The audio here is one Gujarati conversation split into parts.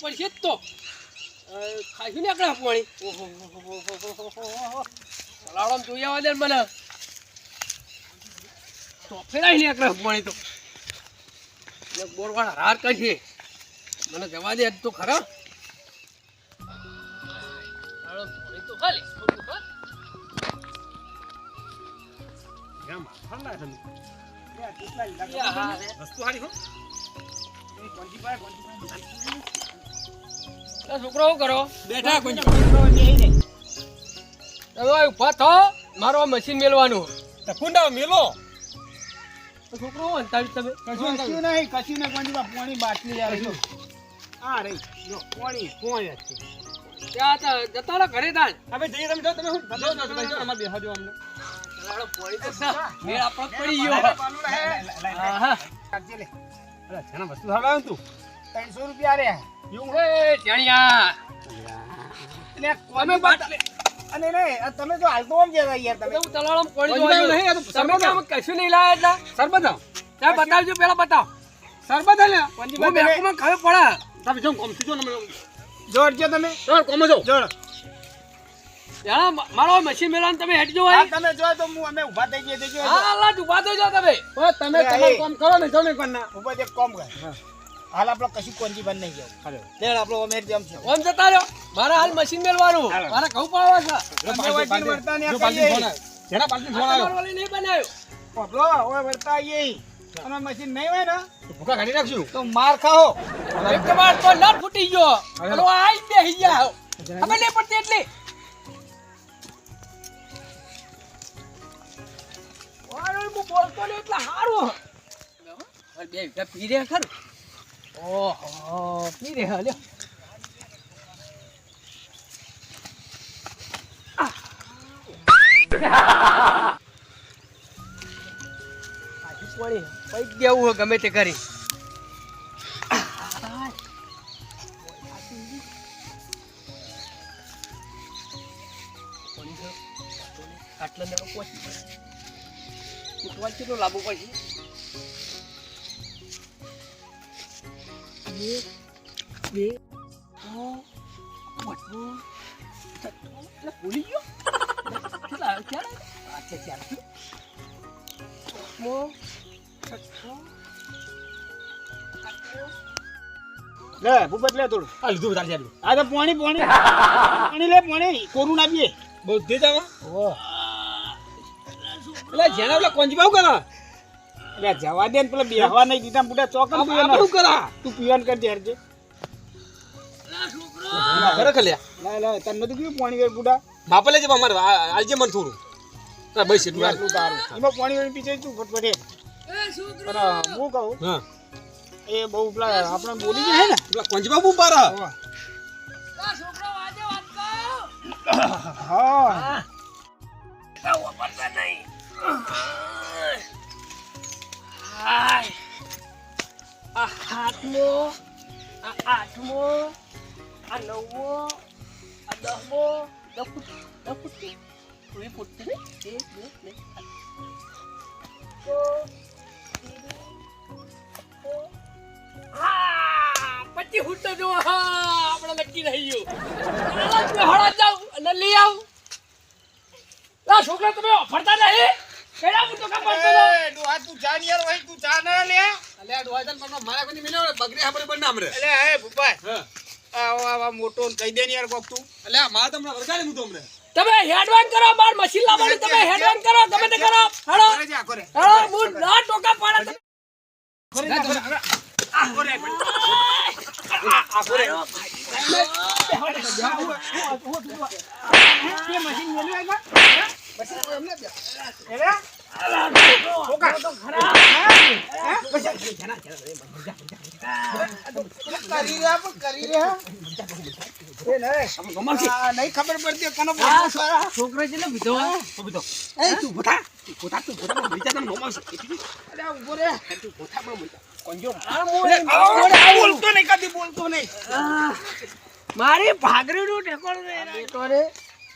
પડશે જ તો. અ, ખાઈશું ને આપણે પાણી ઓહો જોઈ આવવા દે મને. તો ફેરાય ને આપણે પાણી તો. બોરવાળા હાર છે મને જવા દે તો ખરા. તો ખાલી. ઠંડા છે યા હા. વસ્તુ હારી હો. આ છોકરો શું કરો? બેઠા કોઈ તમે ઊભા થો મારો મશીન મેળવાનું. કુંડા મેલો. છોકરો હું અંતાવી તમે? કશું નહીં કશું નહીં કોઈ પોણી બાટલી આવે જો આ રહી. જો પોણી પાણી છે. ત્યાં જતા રહો ઘરે તાન હવે જઈએ તમે જો તમે જો જો તમે જો અમાર બેહો જો અમને. તલાવડો પોળી તો મેળ આપણો પડી ગયો. હા હા. અરે જેના વસ્તુ હલાવ તું? 300 રૂપિયા રે. એવું ટેણિયા એટલે તમે અને તમે તો હાલતો આમ જતા યાર તો હું જોવા નહીં, આ તો તમે સરબત કશું નહીં લાયા એટલે. સરબત આવ. ત્યાં બતાવજો પેલા બતાવ. સરબત આલે હું બેંકમાં ખબર પડે. તમે જો કોમ જો ને જોડજો તમે. જોડ કોમ જો. મા- મારો મશીન મેળવાનું તમે હેડજો હા અહીં તમે જો તો હું અમે ઊભા થઈ જઈએ હા લાટ ઊભા થઈ જાઓ તમે. તમે લે, તમારું કામ કરો ને જો ને ઉપર એક કોમ કર. હાલ આપણે કશું કોંજી બંધ નહીં જાવ હાલો. લેડ આપણો ઓમેર જેમ છે. ઓમ જતા રહ્યો. મારા હાલ મશીન મેળવાનું. મારા ઘઉં પાવા છે. તમે વળગીને વર્તા ને જો આ પાલટી કહીએ. ફોન આવ્યો. જેના પાલટી ફોન આવ્યો. નહીં બનાવ્યો. પોપલો, ઓય વળતા આઈએ. અને મશીન નહીં હોય ને તો ભૂકા કાઢી નાખશું. તો માર ખાઓ. એક માર તો નટ ફૂટી ગયો. હવે આઈ બેહી ગયા. ખબર નહીં પડતી એટલી. ઓય, હું બોલતો નહીં એટલે હારું. બે વીઘા પી રહ્યા ખરું. ઓહો પી રે લ્યો આજી પાણી પૈક દેવું હોય ગમે તે કરી આટલા દાડો પહોંચી કેટલો લાંબુ પછી બે એટલે ભૂલી ગયો કેટલા આવ્યા? અચ્છા ચાર પાંચમો છઠ્ઠો લે ભૂપત લે થોડું. આ લીધું બધા ચાલ્યું. આ તો પાણી પાણી. પાણી લે પાણી. કોરું ના પીએ બહુ દે જાવા ઓહ. એટલે જેના પેલા કોંજી બાવ કરા? એટલે જવા દે ને પેલા બેહવા નહીં દીધા બુડા ચોકન પીવાના. શું કરા? તું પીવાન કરી દે હરજે. ખરે ખલ્યા લે લે તને નથી પીવું પાણી વેર બુડા માપે લેજે અમારે આજે આલજે મને થોડું. હા બસ એટલું આટલું તારું એમાં પાણી વેર પીછે તું ફટફટે? પણ હું કહું? હા. એ બહુ પેલા આપણે બોલી જાય ને? પેલા કંજબાબુ પારા. હા. હા. નહીં. હાય. આ સાતમો આ આઠમો આ નવમો આ દસમો દસ ફૂટ દસ ફૂટથી થોડી ફૂટથી ને એક બે ચાર. તો, ચાર. હા, તો જો હા આપણે નક્કી રહી ગયું હળદ જાઓ અને લઈ આવો છોકરા તમે ફરતા નહીં કેડા હું તો કામ પડતો એ, ડોહા, તું જા ને યાર, તું લે. અલ્યા ડોહાજન પણ મારા કોની મિલ્યો બગડી આપણે બંને આમરે એટલે, હે, ભૂપાઈ, હા આવો, આવો, મોટો કહી દે ને યાર કોક તું. અલ્યા મારા તમને વરગાડી હું તમને તમે હેડવાન કરો માર મશીન મળી તમે હેડવાન કરો તમે તે કરો હાલો કરે છે, આ કરે. હાલો હું ના ટોકા પાડે તમે કરે છે, આ કરે, આ કરે. આ કરે, આ કરે. તે મશીન મેલ્યું આગળ? એટલે? બોલતો નહીં કદી મારી ભાગરીનું ઠેકોણું રે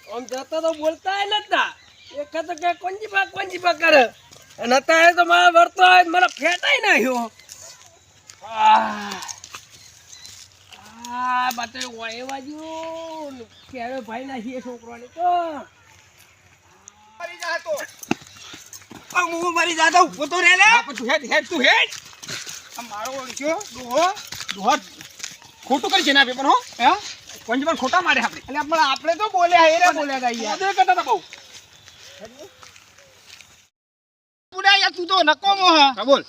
આમ જતા તો બોલતા નતા એક તો કે કોંજી પા કોંજી પા કરે. અને અત્યારે તો મારા વર્તો આવે મને ફેટાઈ નાખ્યો. આ બાતો ઓય બાજુ કેળો ભાઈ નાખીએ છોકરાને તો. મરી જા તો. હું મરી જાતો ઊભો તો રે લે હા, પણ તું હેડ હેડ તું હેડ. આ મારો ઓળખ્યો ડોહો ડોહા ખોટું કરી છે ને પેપર હો. હે? કોંજી પર ખોટા મારે આપણે. એટલે પણ આપણે તો બોલ્યા હેરે બોલ્યા તા યાર કરતા બહુ. પુડાયા તું તો નકોમો હા. બોલ.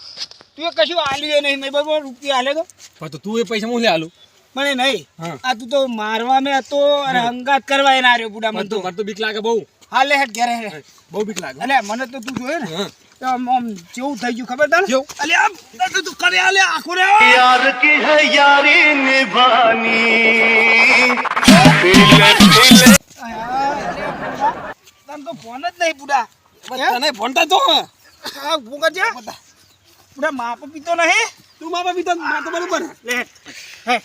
તું કશું આલ્યું નહીં મેં બરાબર રૂપિયા હાલે તો. પણ તો તું એ પૈસા હું લે આલું? મને નહીં. આ તું તો મારવા મેં હતો અને હંગાત કરવા ના રહ્યો બુડા મને તો મને તો બીક લાગે બહુ. હાલે હેડ ઘરે હે બહુ બીક લાગે. અલે મને તો તું જોયે ને તો આમ આમ જેવું થઈ ગયું ખબર તને? જેવું? અલે આમ તું કરે અલે આખો રે યાર કી હે યારી નિભાની? દિલ દિલ તને તો ફોન જ નહીં બુડા તને ભણતા તો હા. હા કરજે બુડા માપ પીતો નહીં. તું મા બાપ તો તો બરોબર. લે હે.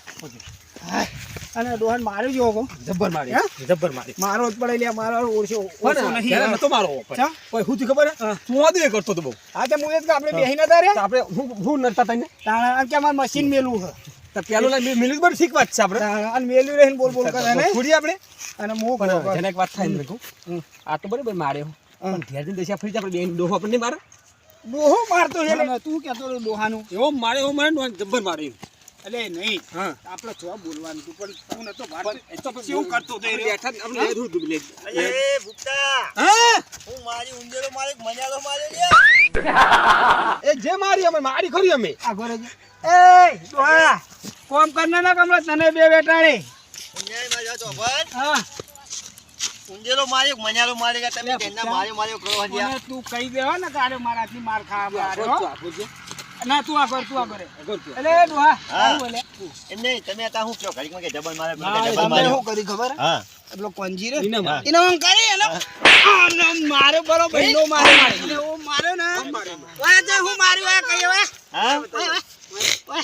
અને ડોહન માર્યો જો કો જબ્બર મારી. જબ્બર મારી. મારો જ પડે લે મારો ઓળશો ઓળશો નહીં ત્યારે નતો મારો? કોઈ હું ખબર હે? તું આદુ કરતો તો બહુ. હા તે મુજબ આપણે બેહી નતા રે આપણે હું હું નડતા તને? તાણા કે અમાર મશીન મેલું છે? તો પેલું લઈ મિલિક બર શીખવા જ છે આપણે. આને મેલ્યું રહીને બોલ બોલ કરે ને. છોડીએ આપણે. અને મો પણ કરો એક વાત થાય ને કહું આ તો બરાબર માર્યો. પણ ઘેર જઈને દેશા ફરી આપણે બેન ડોહો આપણને મારે. ડોહો મારતો છે. તું ડોહાનું. એવો મારે એવો મારે જબ્બર મારે. એટલે નહીં. હા. આપણે છો બોલવાનું તું પણ તું નતો પણ તો પછી કેવું કરતો બેઠા આપણે લે ભૂપતા હા? હું મારી ઉંદેરો મારે મજાલો મારે એ જે મારી અમે મારી ખરી અમે. આ ઘરે જ. એ ડોહા કોમ કરના ના કમરા તને બે બેટાડે. મારે હા. ઉંજેલો મારે મજાલો માર્યો તમે તેના મારે માર્યો કરો હજી તું કહી દેવા ને કારે મારાથી માર ખાવા મારે હો. ના તું આ કર તું આ કરે. એટલે ડોહા હા. બોલે એમ નહીં તમે હતા હું કયો ઘડીક કે જબર મારે હા, મારે હું કરી ખબર? હા. એટલો કોંજી રે એને માર. કરી એને? આમ મારે એનો મારે એટલે હું મારે ને. હું માર્યો. આ કઈ હા.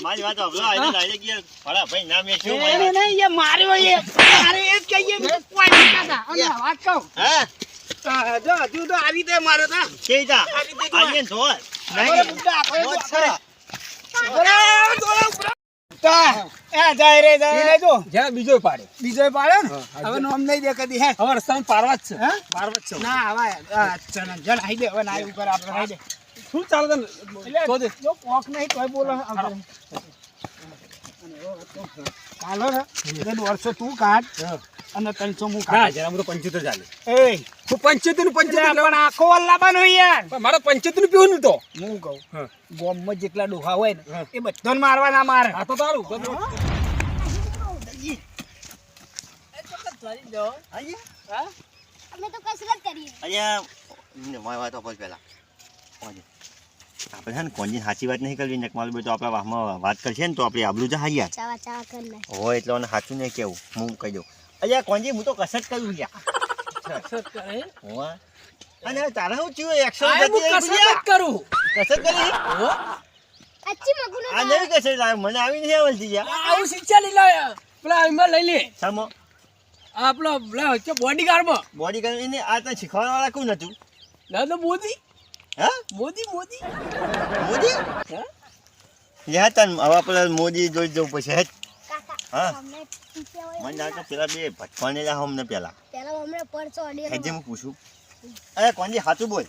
મારી વાત સાંભળો આજે લાઈને ગયા. ફળા ભાઈ નામ એ શું એને નહીં એ માર્યો એ. મારે એ જ કહીએ બીજું કોઈ નહીં અને વાત કહું. હા? જો હજુ તો આવી રીતે માર્યો તા. કે જા આજે જો અરે બુટ્ટા, આખો છે. બરાબર, બરાબર. તા, એ જાય રે જાય રે જો. જ્યાં બીજો પાડે. બીજો પાડે હવે નોમ નહીં દે કદી હે? હવે રસ્તામાં પારવા જ છે. હે? પારવા જ છે. ના હવે ચલ આઈ દે હવે ના ઉપર આપણે આઈ દે. શું ચાલે તને તો દે. જો કોક નહીં તોય બોલો. ચાલો ને એટલે દોઢસો તું કાઢ અને ત્રણસો હું કાઢ. જરા પંચોતેર ચાલે. એ હું પંચોતેરનું પંચોતેર પણ આખો વલ્લાબાનો યાર. પણ પંચોતેરનું પીવું તો. હું કહું. ગોમમાં જેટલા ડોહા હોય ને એ બધાને મારવા ના મારે. આ તો તારું. અમે તો કસરત કરીએ. અહીંયા મારી વાત આપો પહેલા. આજે આપણે છે ને કોણજી સાચી વાત નહીં કરવી ને મારું તો આપણા વાહમાં વાત કરશે ને તો આપણે આબલું જ હાર્યા ચાવા ચાવા કર લે હોય એટલે મને સાચું નહીં કેવું હું કહી દઉં. અલ્યા કોણજી હું તો કસરત કરું લ્યા કસરત કરે? હોવા અને તારે હું થયું? એક્શન કરતી હું કસરત કરું. કસરત કરી? હો? અચ્છી મગુનો આ નહીં કસરત મને આવી નહીં આવતી યાર. આ આવું શિક્ષા લઈ લાવ્યા પેલા એમાં લઈ લે. સામો આપણો બોડી ગાર્ડમાં બોડી કરીને આ તો શીખવાડવા વાળા કોણ હતું? ના તો મોદી હા? મોદી મોદી. મોદી? હે? તન હવે આપણે મોદી જોઈ જવું પછી હેત કાકા હા. મને લાગે પેલા. બે ભટકોને લા હમને પેલા. પેલા અમને પરચો અડી હેજે હું પૂછું? અરે કોણજી સાચું બોલ.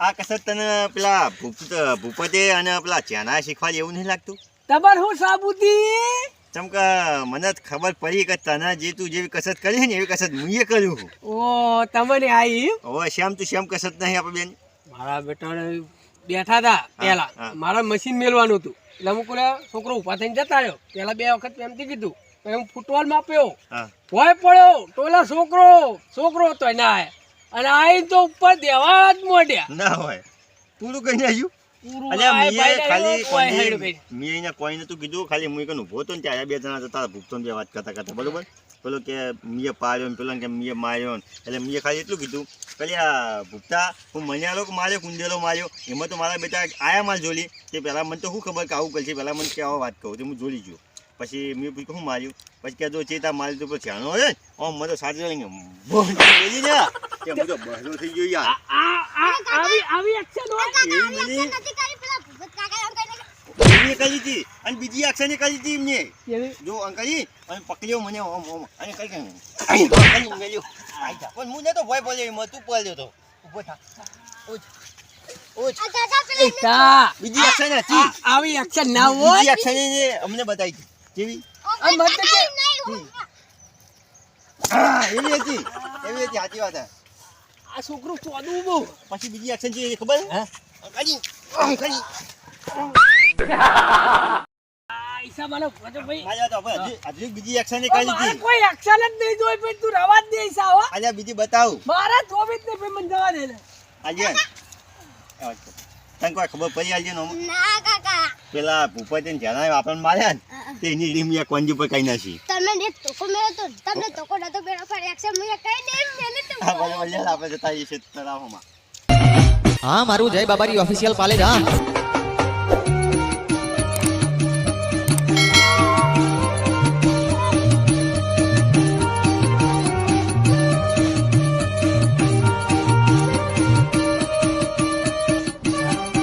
આ કસરત તને પેલા ભૂપ ભૂપતે અને પેલા ચેના શીખવાડે એવું નહીં લાગતું? તમારે શું સાબુતી ચમ કે મને જ ખબર પડી કે તને જે તું જેવી કસરત કરી છે ને એવી કસરત હું એ કર્યું ઓ તમને આવી હવે શ્યામ તું શ્યામ કસરત નહીં આપણે બેન. મારા બેટા બેઠા હતા પેલા મારા મશીન મેલવાનું હતું. એટલે અમુક છોકરો ઊભા થઈને જતા રહ્યો. પેલા બે વખત એમથી કીધું. હું ફૂટબોલ માપ્યો. ભોય પડ્યો. ટોલા છોકરો છોકરો હતો ના આય. અને આઈ તો ઉપર દેવા જ મોઢ્યા. ના હોય. પૂરું કઈ આવ્યું ખાલી કોઈ કોઈને કીધું. ખાલી મુ કઈ ઊભો હતો ને ત્યારે બે જણા જતા ભૂખતો બે વાત કરતા કરતા. બરોબર? પેલો કે મીએ પાડ્યો ને પેલો કે મીએ માર્યો ને. એટલે મીએ ખાલી એટલું કીધું પેલી આ ભૂપતા હું મન્યાલો માર્યો કુંડેલો માર્યો? એમાં તો મારા બેટા આયા માલ જોલી. તે પહેલાં મને તો શું ખબર કે આવું કરશે? પહેલાં મને કે આવો વાત કહું તો હું જોલી ગયો પછી મેં પૂછ્યું શું માર્યું? પછી કહેતો ચેતા મારી તો ધ્યાનો હોય ને? આમ મને તો સાથે લઈને બોલી ને કે હું તો બહેરો થઈ ગયો યાર આવી આવી એક્શન હોય એવી નથી કરી કરી હતી અને બીજી એક્શન કરી હતી એમને. જો અંકલી અને પકડ્યો મને ઓમ ઓમ. અને કઈ કઈ અહીં તો. અંકલી મેલ્યો આઈ જા. પણ હું નતો ભય પડ્યો એમાં તું પડ્યો તો. ઊભો થા. એને- કા બીજી એક્શન હતી. આવી એક્શન ના હોય? બીજી એક્શન એને અમને બતાવી હતી. કેવી? આ મત કે નહીં, નહીં, હા એવી હતી. એવી હતી સાચી વાત હે. આ છોકરું ચોદું બહુ. પછી બીજી એક્શન છે ખબર હે? અંકલી અંકલી બીજી એક્શન તું રવા જ બીજી બતાવું મારા ખબર પડી આજે નો ના કાકા પેલા ભૂપતિને માર્યા ને તે એની કોંજી પર કઈ નાખી તમે ને તોકો મેળો તો તમને તોકો નતો પર કઈ દે મેલે તો હા બોલે છીએ તળાવમાં હા મારું જય બાબારી ઓફિશિયલ પાલેજ હા